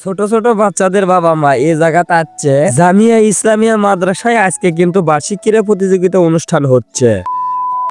ছোট ছোট বাচ্চাদের বাবা মা এই জায়গাতে আসছে জামিয়া ইসলামিয়া মাদ্রাসায় আজকে কিন্তু বার্ষিক ক্রীড়া প্রতিযোগিতা অনুষ্ঠান হচ্ছে।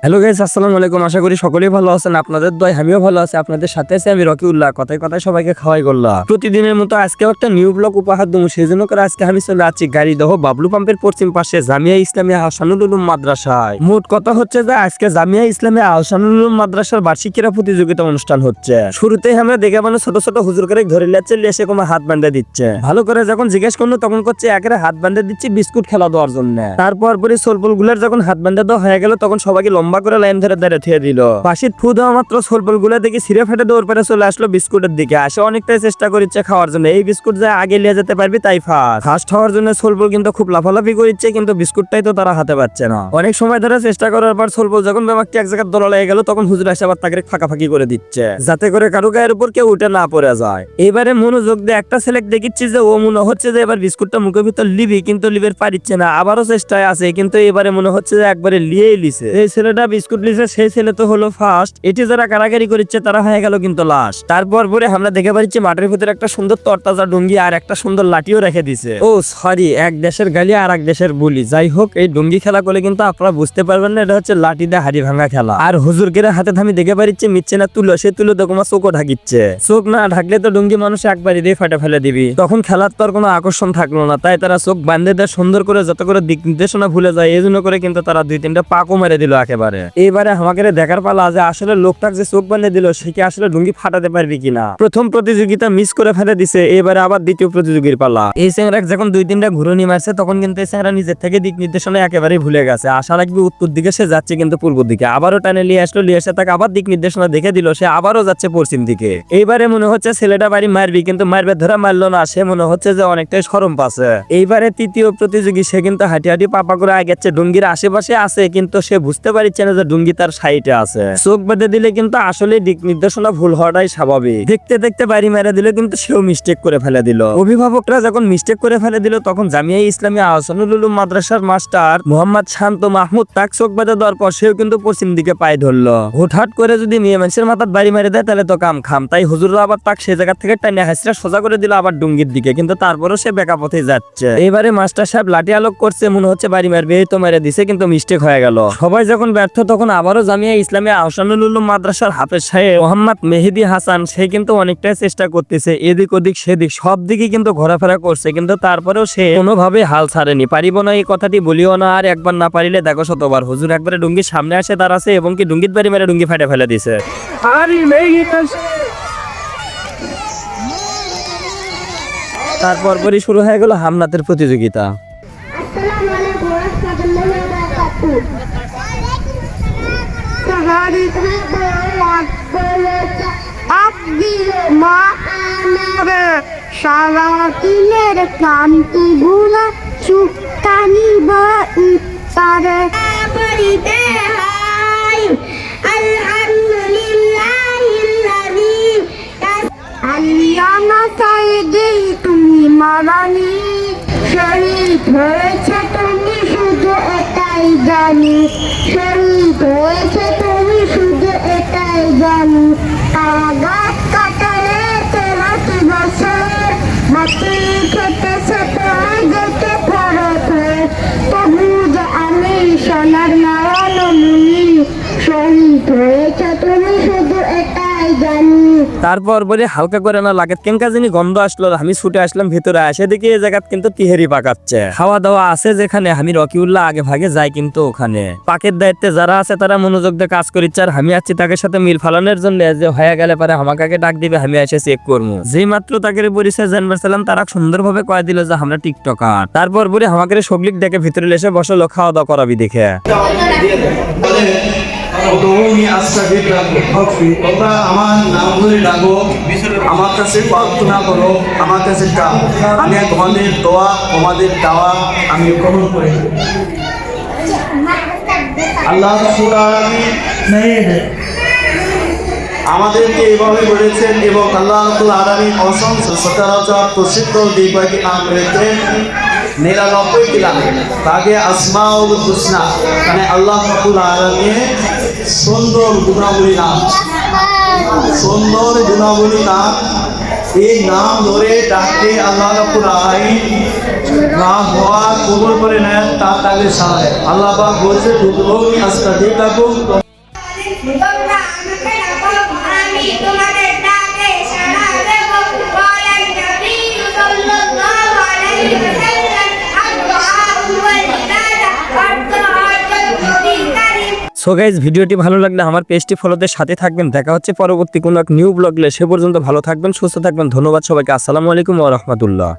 হ্যালো গাইস আসসালামু আলাইকুম। আশা করি সকলেই ভালো আছেন, আপনাদের দয় আমিও ভালো আছি। আপনাদের সাথে আছি আমি রকিউল্লাহ কথায় কথায় সবাইকে খাওয়াই করলাম প্রতিদিনের মতো আজকেও একটা নিউ ব্লগ উপহার দেবো। সেই জন্য করে আজকে আমি চলে আছি গাড়ি দহ বাবলু পাম্পের পশ্চিম পাশে জামিয়া ইসলামিয়া হাসানুল উলুম মাদ্রাসায়। মোট কথা হচ্ছে যে আজকে জামিয়া ইসলামিয়া হাসানুল উলুম মাদ্রাসার বার্ষিক ক্রীড়া প্রতিযোগিতা অনুষ্ঠান হচ্ছে। শুরুতেই আমরা দেখে মানে ছোট ছোট হুজুর করে ধরে যাচ্ছে লেসে কোনো হাত বান্ধে দিচ্ছে। ভালো করে যখন জিজ্ঞেস করল, তখন করছে একেবারে হাত বান্ধে দিচ্ছি বিস্কুট খেলা দেওয়ার জন্য। তারপর পরে সোলপুলগুলার যখন হাত বান্ধে দেওয়া হয়ে গেল, তখন সবাইকে লম্বা করে লাইন ধরে দাঁড়িয়ে থিয়ে দিল। পাশে ফু দেওয়া মাত্র সোলপুলগুলা দেখে ছিঁড়ে ফেটে দৌড় পেরে চলে আসলো বিস্কুটের দিকে। আসে অনেকটাই চেষ্টা করিচ্ছে খাওয়ার জন্য। এই বিস্কুট যা আগে নিয়ে যেতে পারবি তাই ফার্স্ট ফার্স্ট হওয়ার জন্য সোলপুল কিন্তু খুব লাফালাফি করিচ্ছে, কিন্তু বিস্কুটটাই তো তারা হাতে পাচ্ছে না। অনেক সময় ধরে চেষ্টা করার পর সোলপুল যখন ব্যাপারটি এক জায়গায় দোলা লেগে গেল, তখন হুজুর এসে আবার তাকে ফাঁকাফাঁকি করে দিচ্ছে। যাতে করে কারও গায়ের উপর কেউ উঠে না পড়ে যায়। এবারে মনোযোগ দিয়ে একটা সিলেক্ট দেখিচ্ছি যে, ও মনে হচ্ছে যে এবার বিস্কুটটা মুখের ভিতর লিবি, কিন্তু লিবের পারিচ্ছে না। আবারও চেষ্টায় আছে, কিন্তু এবারে মনে হচ্ছে যে একবারে লিয়েই লিছে। এই ছেলেটা বিস্কুট লিছে সেই ছেলে তো হলো ফার্স্ট এটি যারা কারাগারি করিচ্ছে, তারা হয়ে গেল কিন্তু লাস্ট তারপর পরে আমরা দেখে পাচ্ছি, মাঠের ভিতরে একটা সুন্দর তরতাজা ডুঙ্গি আর একটা সুন্দর লাঠিও রেখে দিছে। ও সরি এক দেশের গালি আর এক দেশের বলি। যাই হোক, এই ডুঙ্গি খেলা করলে কিন্তু আপনারা বুঝতে পারবেন না, এটা হচ্ছে লাঠি দিয়ে হাড়ি ভাঙা খেলা। আর হুজুর গেরে হাতে আমি দেখে পারিচ্ছি মিচ্ছে না তুলো, সে তুলো দেখো চোখও ঢাকিচ্ছে। চোখ না ঢাকলে তো ডুঙ্গি মানুষ একবারই দিয়ে ফাটে ফেলে দিবি। তখন খেলার তো আর কোনো আকর্ষণ থাকল না, তাই তারা চোখ বান্ধে দেয় সুন্দর করে, যত করে দিক নির্দেশনা ভুলে যায়, এই জন্য করে কিন্তু তারা দুই তিনটা পাকও মেরে দিল একেবারে। এইবারে আমাকে দেখার পালা যে আসলে লোকটাক যে চোখ বান্ধে দিল, সে কি আসলে ডুঙ্গি ফাটাতে পারবি কিনা? প্রথম প্রতিযোগিতা মিস করে ফেলে দিছে, এবারে আবার দ্বিতীয় প্রতিযোগীর পালা। এই স্যাংরা যখন দুই তিনটা ঘুরনি মারছে, তখন কিন্তু এই স্যাংরা নিজের থেকে দিক নির্দেশনা একেবারেই ভুলে গেছে। আশা রাখবি উত্তর দিকে সে যাচ্ছে কিন্তু পূর্ব দিকে। আবারও টানে নিয়ে আসলো, নিয়ে এসে তাকে আবার দিক নির্দেশনা দেখে দিল, সে আবারও যাচ্ছে পশ্চিম দিকে। এইবারে মনে হচ্ছে ছেলেটা বাড়ি মারবি, কিন্তু মারবে ধরা মারলো না, সে মনে হচ্ছে যে অনেকটাই সরম পাচ্ছে। এইবারে তৃতীয় প্রতিযোগী, সে কিন্তু হাঁটি হাঁটি পাপা করে আগেচ্ছে ডুঙ্গির আশেপাশে আছে, কিন্তু সে বুঝতে পারছে না যে ডুঙ্গি তার সাইডে আছে। চোখ বেঁধে দিলে কিন্তু আসলে দিক নির্দেশনা ভুল হওয়াটাই স্বাভাবিক। দেখতে দেখতে বাড়ি মেরে দিলে কিন্তু সেও মিস্টেক করে ফেলে দিল। অভিভাবকরা যখন মিস্টেক করে ফেলে দিল, তখন জামিয়া ইসলামী আহসানুল মাদ্রাসার মাস্টার মোহাম্মদ শান্ত মাহমুদ তাক চোখ বেঁধে দেওয়ার পর সেও কিন্তু পশ্চিম দিকে পায়ে ধরলো। হুটহাট করে যদি মেয়ে মানুষের মাথার বাড়ি মেরে দেয়, তাহলে তো কাম খাম তাই হুজুররা আবার তাক সে জায়গা থেকে টাইনে হাসিরা সোজা করে দিল আবার ডুঙ্গির দিকে। কিন্তু তারপরেও সে বেকা পথে যাচ্ছে। এবারে মাস্টার সাহেব লাঠি আলোক করছে, মনে হচ্ছে বাড়ি মারবে এই তো মেরে দিছে, কিন্তু মিস্টেক হয়ে গেল। সবাই যখন ব্যর্থ তখন আবারও জামিয়া ইসলামী আহসানুল উলুম মাদ্রাসার হাফেজ সাহেব মোহাম্মদ মেহেদি হাসান সে কিন্তু অনেকটাই চেষ্টা করতেছে এদিক ওদিক সেদিক সব দিকে কিন্তু ঘোরাফেরা করছে কিন্তু তারপরেও সে কোনোভাবে হাল ছাড়েনি। পারিব না এই কথাটি বলিও না আর একবার না পারিলে দেখো শতবার হুজুর একবারে ডুঙ্গির সামনে আসে তার আছে এবং কি ডুঙ্গিত বাড়ি মেরে ডুঙ্গি ফাটে ফেলে দিছে। তারপর পরই শুরু হয়ে গেল হামনাতের প্রতিযোগিতা। সারাদিনের ক্লান্তি গুলো চুক্তানি বা আলহামদুলিল্লাহিল্লাযী আলিয়ানা সাইদি তুমি মারানি শহীদ হয়েছে তুমি শুধু এটাই জানি শুধু এটাই জানি আঘাত কাটারে তেরোটি বছর মাটি খেতেছে তোমার যেতে ফরত হয়ে তবু যে আমি সোনার নয়ন মুনি শহীদ হয়েছে তুমি শুধু এটাই জানি তারপর বলে হালকা করে না লাগে। কেনকা জানি গন্ধ আসলো, আমি ছুটে আসলাম, ভিতরে আসে দেখি এই জায়গাত কিন্তু তিহেরি পাকাচ্ছে। খাওয়া দাওয়া আছে যেখানে, আমি রকিউল্লাহ আগে ভাগে যাই কিন্তু ওখানে। পাকের দায়িত্বে যারা আছে তারা মনোযোগ দিয়ে কাজ করিচ্ছে আর আমি আছি তাকে সাথে মিল ফালানোর জন্য যে হয়ে গেলে পারে আমাকে ডাক দিবে, আমি এসে চেক করব। যেই মাত্র তাকে পরিচয় জানবার ছিলাম তারা সুন্দরভাবে কয়ে দিল যে আমরা টিকটকার। তারপর বলে, আমাকে সবলিক ডেকে ভিতরে এসে বসল খাওয়া দাওয়া করাবি দেখে। হকফি আমার আমার কাছে আমার কাছে দোয়া আমি করি আল্লাহ আমাদেরকে এভাবে বলেছেন এবং আল্লাহ আলামিন অসংখ্য সচরাচর প্রসিদ্ধ দিবাকে নাম রয়েছে নিরানব্বইটি নাম তাকে আসমাউল হুসনা মানে আল্লাহ আলামিনের সুন্দর গুণাবলী নাম। সুন্দর গুণাবলী নাম। এই নাম ধরে ডাকতে আল্লাহ আলামিন না হওয়া কবুল করে নেন, তা তাকে সারায় আল্লাহ বলছে দুধি আস্তা দিয়ে তোমরা সো গাইজ ভিডিওটি ভালো লাগলে আমার পেজটি ফলোদের সাথে থাকবেন। দেখা হচ্ছে পরবর্তী কোনো এক নিউ ব্লগলে সে পর্যন্ত ভালো থাকবেন, সুস্থ থাকবেন। ধন্যবাদ সবাইকে। আসসালামু আলাইকুম ওরহমতুল্লাহ রাহমাতুল্লাহ।